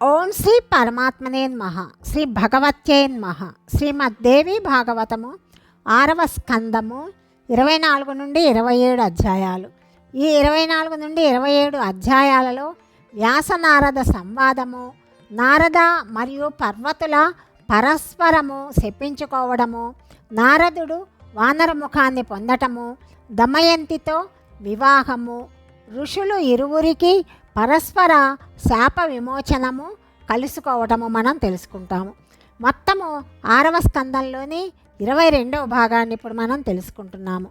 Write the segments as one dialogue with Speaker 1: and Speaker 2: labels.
Speaker 1: ఓం శ్రీ పరమాత్మనే మహ శ్రీ భగవత్యే మహ శ్రీమద్దేవి భాగవతము ఆరవ స్కందము ఇరవై నాలుగు నుండి ఇరవై ఏడు అధ్యాయాలు. ఈ ఇరవై నాలుగు నుండి ఇరవై ఏడు అధ్యాయాలలో వ్యాస నారద సంవాదము నారద మరియు పర్వతుల పరస్పరము శప్పించుకోవడము నారదుడు వానరముఖాన్ని పొందటము దమయంతితో వివాహము ఋషులు ఇరువురికి పరస్పర శాప విమోచనము కలుసుకోవటము మనం తెలుసుకుంటాము. మొత్తము ఆరవ స్కందంలోని ఇరవై రెండవ భాగాన్ని ఇప్పుడు మనం తెలుసుకుంటున్నాము.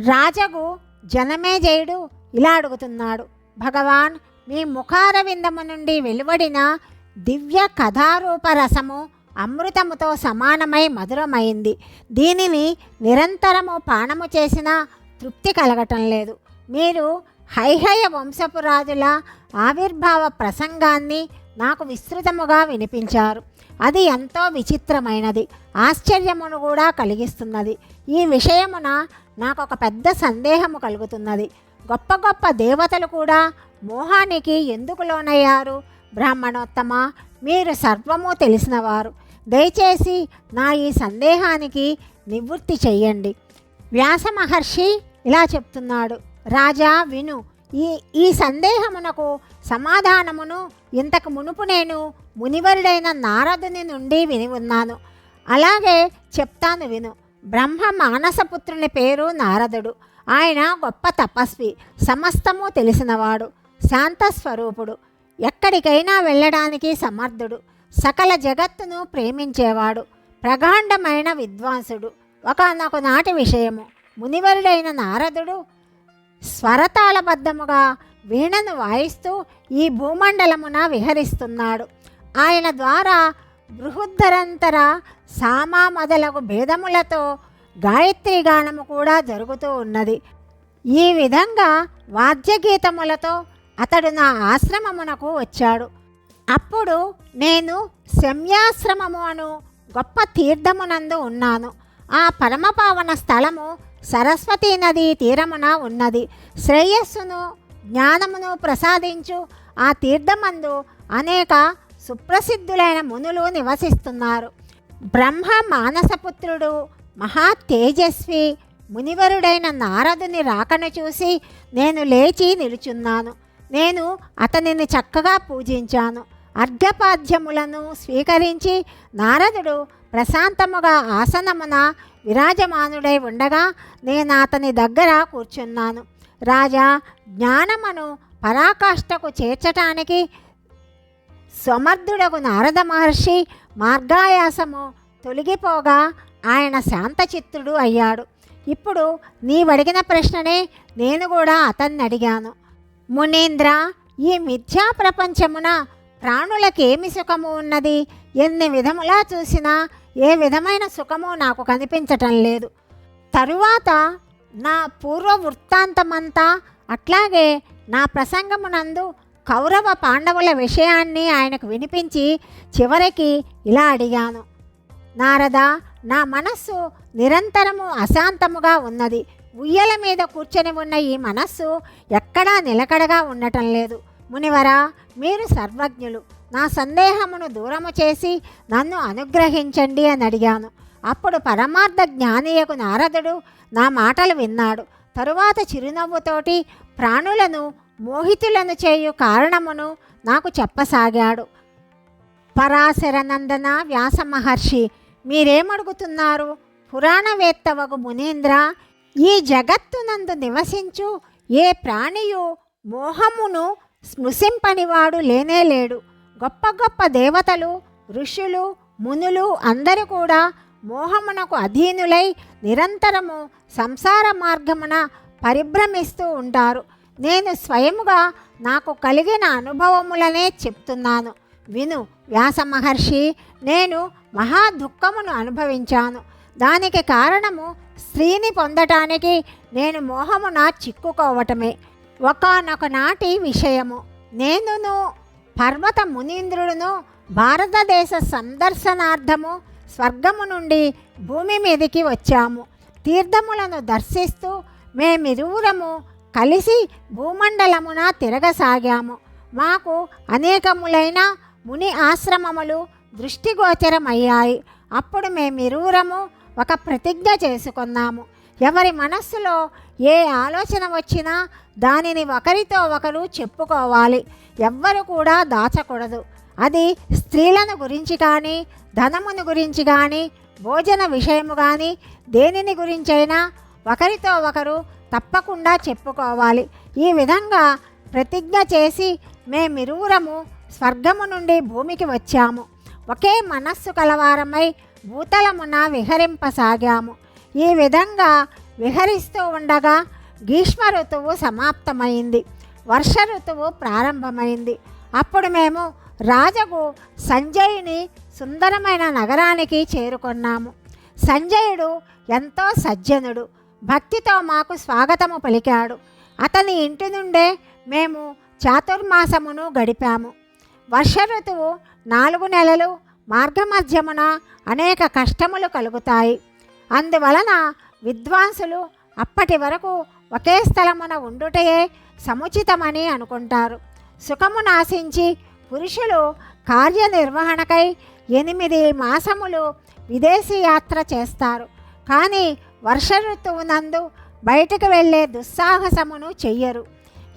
Speaker 1: రాజగు జనమేజయుడు ఇలా అడుగుతున్నాడు. భగవాన్ మీ ముఖార విందము నుండి వెలువడిన దివ్య కథారూప రసము అమృతముతో సమానమై మధురమైంది. దీనిని నిరంతరము పానము చేసినా తృప్తి కలగటం లేదు. మీరు హైహయ వంశపు రాజుల ఆవిర్భావ ప్రసంగాన్ని నాకు విస్తృతముగా వినిపించారు. అది ఎంతో విచిత్రమైనది. ఆశ్చర్యమును కూడా కలిగిస్తున్నది. ఈ విషయమున నాకు ఒక పెద్ద సందేహము కలుగుతున్నది. గొప్ప గొప్ప దేవతలు కూడా మోహానికి ఎందుకు లోనయ్యారు? బ్రాహ్మణోత్తమ మీరు సర్వము తెలిసినవారు. దయచేసి నా ఈ సందేహానికి నివృత్తి చెయ్యండి. వ్యాస మహర్షి ఇలా చెప్తున్నాడు. రాజా విను. ఈ ఈ సందేహమునకు సమాధానమును ఇంతకు మునుపు నేను మునివరుడైన నారదుని నుండి విని ఉన్నాను. అలాగే చెప్తాను విను. బ్రహ్మ మానసపుత్రుని పేరు నారదుడు. ఆయన గొప్ప తపస్వి సమస్తము తెలిసినవాడు శాంత స్వరూపుడు. ఎక్కడికైనా వెళ్ళడానికి సమర్థుడు. సకల జగత్తును ప్రేమించేవాడు. ప్రగాండమైన విద్వాంసుడు. ఒకనొక నాటి విషయము. మునివరుడైన నారదుడు స్వరతాళబద్ధముగా వీణను వాయిస్తూ ఈ భూమండలమున విహరిస్తున్నాడు. ఆయన ద్వారా బృహద్దరంతర సామా మొదలగు భేదములతో గాయత్రి గానము కూడా జరుగుతూ ఉన్నది. ఈ విధంగా వాద్యగీతములతో అతడు నా ఆశ్రమమునకు వచ్చాడు. అప్పుడు నేను శమ్యాశ్రమము అను గొప్ప తీర్థమునందు ఉన్నాను. ఆ పరమపావన స్థలము సరస్వతీ నది తీరమున ఉన్నది. శ్రేయస్సును జ్ఞానమును ప్రసాదించు. ఆ తీర్థమందు అనేక సుప్రసిద్ధులైన మునులు నివసిస్తున్నారు. బ్రహ్మ మానసపుత్రుడు మహా తేజస్వి మునివరుడైన నారదుని రాకను చూసి నేను లేచి నిలుచున్నాను. నేను అతనిని చక్కగా పూజించాను. అర్ఘ్యపాద్యములను స్వీకరించి నారదుడు ప్రశాంతముగా ఆసనమున విరాజమానుడై ఉండగా నేను అతని దగ్గర కూర్చున్నాను. రాజా జ్ఞానమును పరాకాష్ఠకు చేర్చటానికి సమర్థుడకు నారద మహర్షి మార్గాయాసము తొలగిపోగా ఆయన శాంతచిత్తుడు అయ్యాడు. ఇప్పుడు నీవడిగిన ప్రశ్ననే నేను కూడా అతన్ని అడిగాను. మునీంద్ర ఈ మిథ్యా ప్రపంచమున ప్రాణులకేమి సుఖము ఉన్నది? ఎన్ని విధములా చూసినా ఏ విధమైన సుఖము నాకు కనిపించటం లేదు. తరువాత నా పూర్వ వృత్తాంతమంతా అట్లాగే నా ప్రసంగమునందు కౌరవ పాండవుల విషయాన్ని ఆయనకు వినిపించి చివరికి ఇలా అడిగాను. నారద నా మనస్సు నిరంతరము అశాంతముగా ఉన్నది. ఉయ్యల మీద కూర్చొని ఉన్న ఈ మనస్సు ఎక్కడా నిలకడగా ఉండటం లేదు. మునివరా మీరు సర్వజ్ఞులు. నా సందేహమును దూరము చేసి నన్ను అనుగ్రహించండి అని అడిగాను. అప్పుడు పరమార్థ జ్ఞానియకు నారదుడు నా మాటలు విన్నాడు. తరువాత చిరునవ్వుతోటి ప్రాణులను మోహితులను చేయు కారణమును నాకు చెప్పసాగాడు. పరాశరనందన వ్యాస మహర్షి మీరేమడుగుతున్నారు? పురాణవేత్తవగు మునీంద్ర ఈ జగత్తునందు నివసించు ఏ ప్రాణియు మోహమును స్మృశింపనివాడు లేనే లేడు. గొప్ప గొప్ప దేవతలు ఋషులు మునులు అందరూ కూడా మోహమునకు అధీనులై నిరంతరము సంసార మార్గమున పరిభ్రమిస్తూ ఉంటారు. నేను స్వయముగా నాకు కలిగిన అనుభవములనే చెప్తున్నాను. విను వ్యాస మహర్షి నేను మహా దుఃఖమును అనుభవించాను. దానికి కారణము స్త్రీని పొందటానికి నేను మోహమున చిక్కుకోవటమే. ఒకనొక నాటి విషయము. నేనును పర్వత మునీంద్రుడును భారతదేశ సందర్శనార్థము స్వర్గము నుండి భూమి మీదకి వచ్చాము. తీర్థములను దర్శిస్తూ మేమిరువురము కలిసి భూమండలమున తిరగసాగాము. మాకు అనేకములైన ముని ఆశ్రమములు దృష్టిగోచరమయ్యాయి అప్పుడు మేమిరువురము ఒక ప్రతిజ్ఞ చేసుకున్నాము. ఎవరి మనస్సులో ఏ ఆలోచన వచ్చినా దానిని ఒకరితో ఒకరు చెప్పుకోవాలి. ఎవ్వరు కూడా దాచకూడదు. అది స్త్రీలను గురించి కానీ ధనమును గురించి కానీ భోజన విషయము కానీ దేనిని గురించైనా ఒకరితో ఒకరు తప్పకుండా చెప్పుకోవాలి. ఈ విధంగా ప్రతిజ్ఞ చేసి మేమిరువురము స్వర్గము నుండి భూమికి వచ్చాము. ఒకే మనస్సు కలవారమై భూతలమున విహరింపసాగాము. ఈ విధంగా విహరిస్తూ ఉండగా గ్రీష్మ ఋతువు సమాప్తమైంది వర్ష ఋతువు ప్రారంభమైంది. అప్పుడు మేము రాజగు సంజయుని సుందరమైన నగరానికి చేరుకున్నాము. సంజయుడు ఎంతో సజ్జనుడు భక్తితో మాకు స్వాగతము పలికాడు. అతని ఇంటి నుండే మేము చాతుర్మాసమును గడిపాము. వర్ష ఋతువు నాలుగు నెలలు మార్గమధ్యమున అనేక కష్టములు కలుగుతాయి. అందువలన విద్వాంసులు అప్పటి వరకు ఒకే స్థలమున ఉండుటయే సముచితమని అనుకుంటారు. సుఖము నాశించి పురుషులు కార్యనిర్వహణకై ఎనిమిది మాసములు విదేశీ యాత్ర చేస్తారు. కానీ వర్ష ఋతువునందు బయటకు వెళ్ళే దుస్సాహసమును చెయ్యరు.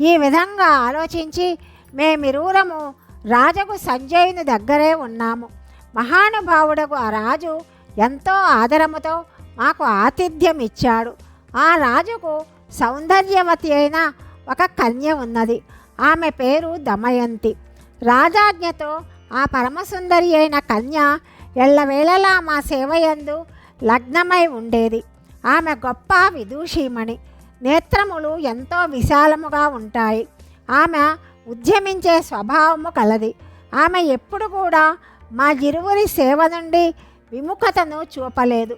Speaker 1: ఈ విధంగా ఆలోచించి మేమిరువురము రాజుకు సంజయుని దగ్గరే ఉన్నాము. మహానుభావుడకు ఆ రాజు ఎంతో ఆదరముతో మాకు ఆతిథ్యం ఇచ్చాడు. ఆ రాజుకు సౌందర్యవతి అయిన ఒక కన్య ఉన్నది. ఆమె పేరు దమయంతి. రాజాజ్ఞతో ఆ పరమసుందరి అయిన కన్య ఎల్లవేళలా మా సేవయందు లగ్నమై ఉండేది. ఆమె గొప్ప విదూషీమణి. నేత్రములు ఎంతో విశాలముగా ఉంటాయి. ఆమె ఉద్యమించే స్వభావము కలది. ఆమె ఎప్పుడు కూడా మా ఇరువురి సేవ నుండి విముఖతను చూపలేదు.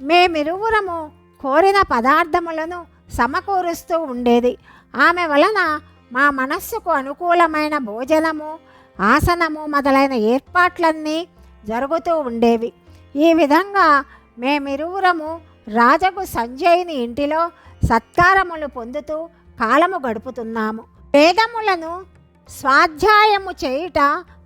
Speaker 1: మేమిరువురము కోరిన పదార్థములను సమకూరుస్తూ ఉండేది. ఆమె వలన మా మనస్సుకు అనుకూలమైన భోజనము ఆసనము మొదలైన ఏర్పాట్లన్నీ జరుగుతూ ఉండేవి. ఈ విధంగా మేమిరువురము రాజకు సంజయుని ఇంటిలో సత్కారములు పొందుతూ కాలము గడుపుతున్నాము. వేదములను స్వాధ్యాయము చేయుట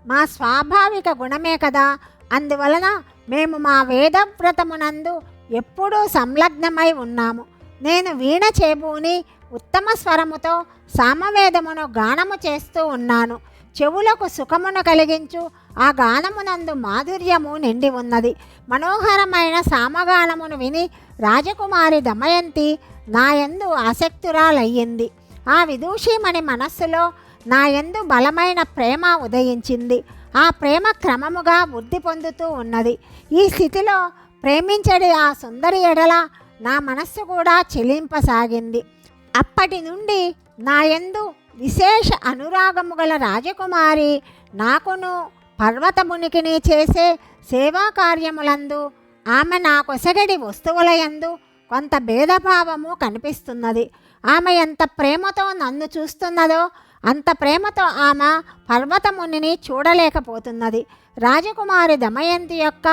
Speaker 1: మా స్వాభావిక గుణమే కదా. అందువలన మేము మా వేదవ్రతమునందు ఎప్పుడూ సంలగ్నమై ఉన్నాము. నేను వీణ చేబూని ఉత్తమ స్వరముతో సామవేదమును గానము చేస్తూ ఉన్నాను. చెవులకు సుఖమును కలిగించు ఆ గానమునందు మాధుర్యము నిండి ఉన్నది. మనోహరమైన సామగానమును విని రాజకుమారి దమయంతి నాయందు ఆసక్తురాలయ్యింది. ఆ విదూషిమణి మనస్సులో నాయందు బలమైన ప్రేమ ఉదయించింది. ఆ ప్రేమ క్రమముగా వృద్ధి పొందుతూ ఉన్నది. ఈ స్థితిలో ప్రేమించడి ఆ సుందరి ఎడల నా మనస్సు కూడా చెలింపసాగింది. అప్పటి నుండి నా యందు విశేష అనురాగము గల రాజకుమారి నాకును పర్వతమునికిని చేసే సేవా కార్యములందు ఆమె నా కొసగడి వస్తువులయందు కొంత భేదభావము కనిపిస్తున్నది. ఆమె ఎంత ప్రేమతో నన్ను చూస్తున్నదో అంత ప్రేమతో ఆమె పర్వతమునిని చూడలేకపోతున్నది. రాజకుమారి దమయంతి యొక్క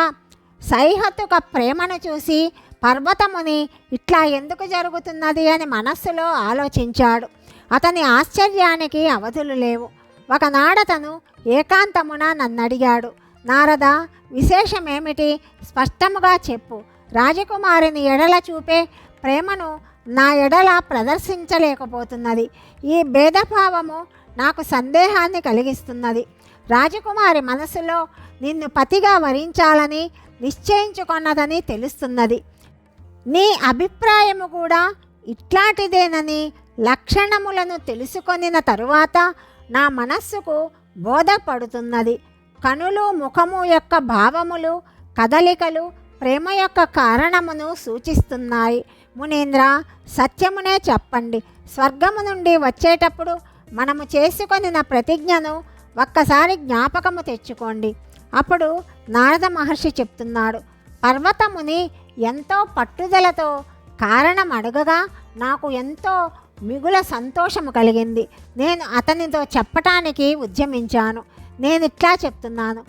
Speaker 1: సైహత్తుక ప్రేమను చూసి పర్వతముని ఇట్లా ఎందుకు జరుగుతున్నది అని మనస్సులో ఆలోచించాడు. అతని ఆశ్చర్యానికి అవధులు లేవు. ఒకనాడతను ఏకాంతమున నన్నడిగాడు. నారద విశేషమేమిటి? స్పష్టముగా చెప్పు. రాజకుమారిని ఎడల చూపే ప్రేమను నా ఎడల ప్రదర్శించలేకపోతున్నది. ఈ భేదభావము నాకు సందేహాన్ని కలిగిస్తున్నది. రాజకుమారి మనసులో నిన్ను పతిగా వరించాలని నిశ్చయించుకున్నదని తెలుస్తున్నది. నీ అభిప్రాయము కూడా ఇట్లాంటిదేనని లక్షణములను తెలుసుకొనిన తరువాత నా మనస్సుకు బోధపడుతున్నది. కనులు ముఖము యొక్క భావములు కదలికలు ప్రేమ యొక్క కారణమును సూచిస్తున్నాయి. మునీంద్ర సత్యమునే చెప్పండి. స్వర్గము నుండి వచ్చేటప్పుడు మనము చేసుకొనిన ప్రతిజ్ఞను ఒక్కసారి జ్ఞాపకము తెచ్చుకోండి. అప్పుడు నారద మహర్షి చెప్తున్నాడు పర్వతముని ఎంతో పట్టుదలతో కారణం అడగగా నాకు ఎంతో మిగుల సంతోషము కలిగింది. నేను అతనితో చెప్పటానికి ఉద్యమించాను. నేను ఇట్లా చెప్తున్నాను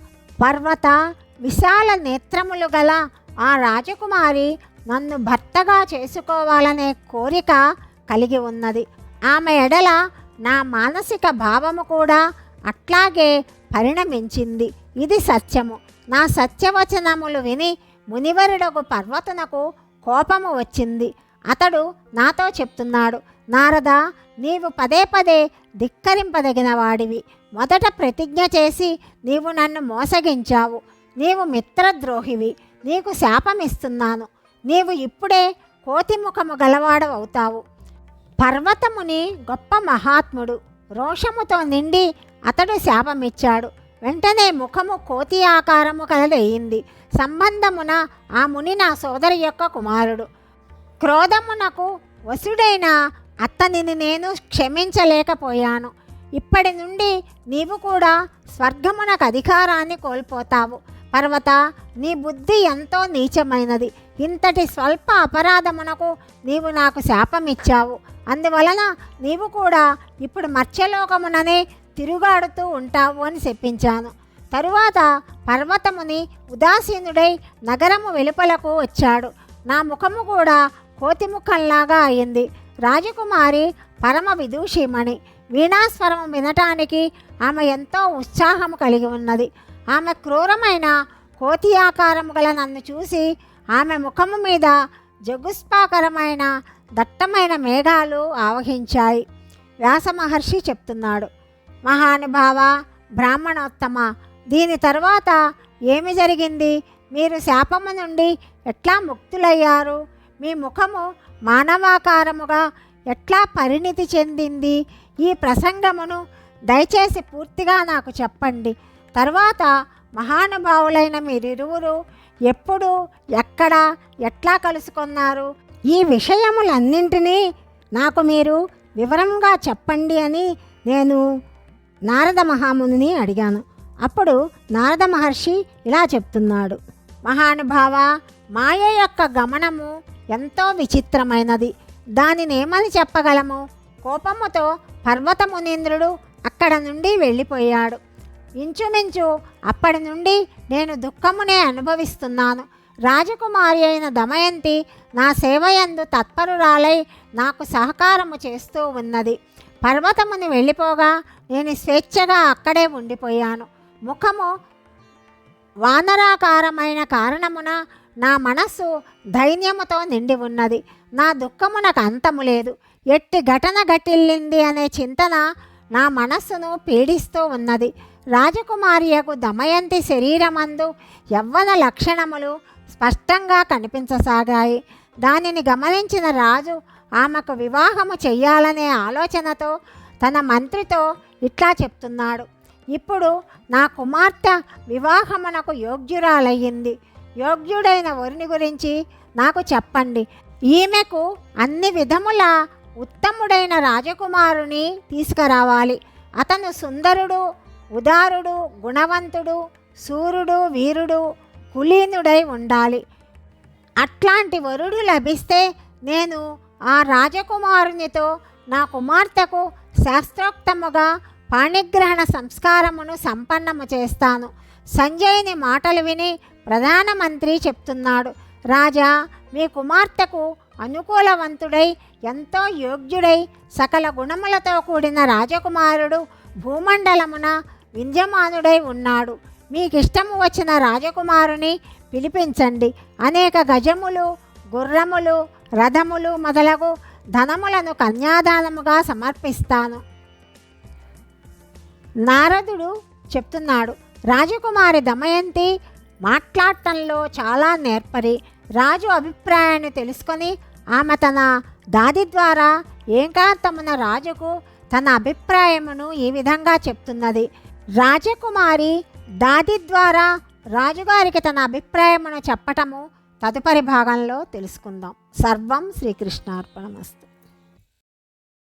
Speaker 1: పర్వత విశాల నేత్రములు గల ఆ రాజకుమారి నన్ను భర్తగా చేసుకోవాలనే కోరిక కలిగి ఉన్నది. ఆమె ఎడల నా మానసిక భావము కూడా అట్లాగే పరిణమించింది. ఇది సత్యము. నా సత్యవచనములు విని మునివరుడకు పర్వతనకు కోపము వచ్చింది. అతడు నాతో చెప్తున్నాడు నారద నీవు పదే పదే ధిక్కరింపదగిన వాడివి మొదట ప్రతిజ్ఞ చేసి నీవు నన్ను మోసగించావు. నీవు మిత్రద్రోహివి. నీకు శాపమిస్తున్నాను. నీవు ఇప్పుడే కోతిముఖము గలవాడవవుతావు పర్వతముని గొప్ప మహాత్ముడు. రోషముతో నిండి అతడు శాపమిచ్చాడు. వెంటనే ముఖము కోతి ఆకారము కలదయ్యింది సంబంధమున ఆ ముని నా సోదరి యొక్క కుమారుడు. క్రోధమునకు వసుడైన అత్తనిని నేను క్షమించలేకపోయాను. ఇప్పటి నుండి నీవు కూడా స్వర్గమునకు అధికారాన్ని కోల్పోతావు. పర్వత నీ బుద్ధి ఎంతో నీచమైనది. ఇంతటి స్వల్ప అపరాధమునకు నీవు నాకు శాపమిచ్చావు. అందువలన నీవు కూడా ఇప్పుడు మత్స్యలోకముననే తిరుగాడుతూ ఉంటావు అని చెప్పించాను. తరువాత పర్వతముని ఉదాసీనుడై నగరము వెలుపలకు వచ్చాడు. నా ముఖము కూడా కోతిముఖంలాగా అయింది. రాజకుమారి పరమ విదూషిమణి. వీణాస్వరము వినటానికి ఆమె ఎంతో ఉత్సాహము కలిగి ఉన్నది. ఆమె క్రూరమైన కోతి ఆకారము గల నన్ను చూసి ఆమె ముఖము మీద జగుస్పాకరమైన దట్టమైన మేఘాలు ఆవహించాయి. వ్యాస మహర్షి చెప్తున్నాడు మహానుభావ బ్రాహ్మణోత్తమ దీని తర్వాత ఏమి జరిగింది? మీరు శాపము నుండి ఎట్లా ముక్తులయ్యారు? మీ ముఖము మానవాకారముగా ఎట్లా పరిణితి చెందింది? ఈ ప్రసంగమును దయచేసి పూర్తిగా నాకు చెప్పండి. తర్వాత మహానుభావులైన మీరిరువురు ఎప్పుడు ఎక్కడ ఎట్లా కలుసుకున్నారు? ఈ విషయములన్నింటినీ నాకు మీరు వివరంగా చెప్పండి అని నేను నారద మహాముని అడిగాను. అప్పుడు నారద మహర్షి ఇలా చెప్తున్నాడు. మహానుభావ మాయ యొక్క గమనము ఎంతో విచిత్రమైనది. దానినేమని చెప్పగలము? కోపముతో పర్వతమునీంద్రుడు అక్కడ నుండి వెళ్ళిపోయాడు. ఇంచుమించు అప్పటి నుండి నేను దుఃఖమునే అనుభవిస్తున్నాను. రాజకుమారి అయిన దమయంతి నా సేవయందు తత్పరురాలై నాకు సహకారము చేస్తూ ఉన్నది. పర్వతముని వెళ్ళిపోగా నేను స్వేచ్ఛగా అక్కడే ఉండిపోయాను. ముఖము వానరాకారమైన కారణమున నా మనస్సు ధైర్యముతో నిండి ఉన్నది. నా దుఃఖము నాకు అంతము లేదు. ఎట్టి ఘటన గటిల్లింది అనే చింతన నా మనస్సును పీడిస్తూ ఉన్నది. రాజకుమారియకు దమయంతి శరీరమందు యవ్వన లక్షణములు స్పష్టంగా కనిపించసాగాయి. దానిని గమనించిన రాజు ఆమెకు వివాహము చెయ్యాలనే ఆలోచనతో తన మంత్రితో ఇట్లా చెప్తున్నాడు. ఇప్పుడు నా కుమార్తె వివాహమునకు యోగ్యురాలయ్యింది. యోగ్యుడైన వరుని గురించి నాకు చెప్పండి. ఈమెకు అన్ని విధముల ఉత్తముడైన రాజకుమారుని తీసుకురావాలి. అతను సుందరుడు ఉదారుడు గుణవంతుడు సూర్యుడు వీరుడు కులీనుడై ఉండాలి. అట్లాంటి వరుడు లభిస్తే నేను ఆ రాజకుమారునితో నా కుమార్తెకు శాస్త్రోక్తముగా పాణిగ్రహణ సంస్కారమును సంపన్నము చేస్తాను. సంజయ్ని మాటలు విని ప్రధానమంత్రి చెప్తున్నాడు రాజా మీ కుమార్తెకు అనుకూలవంతుడై ఎంతో యోగ్యుడై సకల గుణములతో కూడిన రాజకుమారుడు భూమండలమున వింజమానుడై ఉన్నాడు. మీకిష్టము వచ్చిన రాజకుమారుని పిలిపించండి. అనేక గజములు గుర్రములు రథములు మొదలగు ధనములను కన్యాదానముగా సమర్పిస్తాను. నారదుడు చెప్తున్నాడు రాజకుమారి దమయంతి మాట్లాడటంలో చాలా నేర్పరి. రాజు అభిప్రాయాన్ని తెలుసుకొని ఆమె తన దాది ద్వారా ఏకాంతమున రాజుకు తన అభిప్రాయమును ఈ విధంగా చెప్తున్నది. రాజకుమారి దాది ద్వారా రాజుగారికి తన అభిప్రాయమును చెప్పటము తదుపరి భాగంలో తెలుసుకుందాం. సర్వం శ్రీకృష్ణార్పణమస్తు.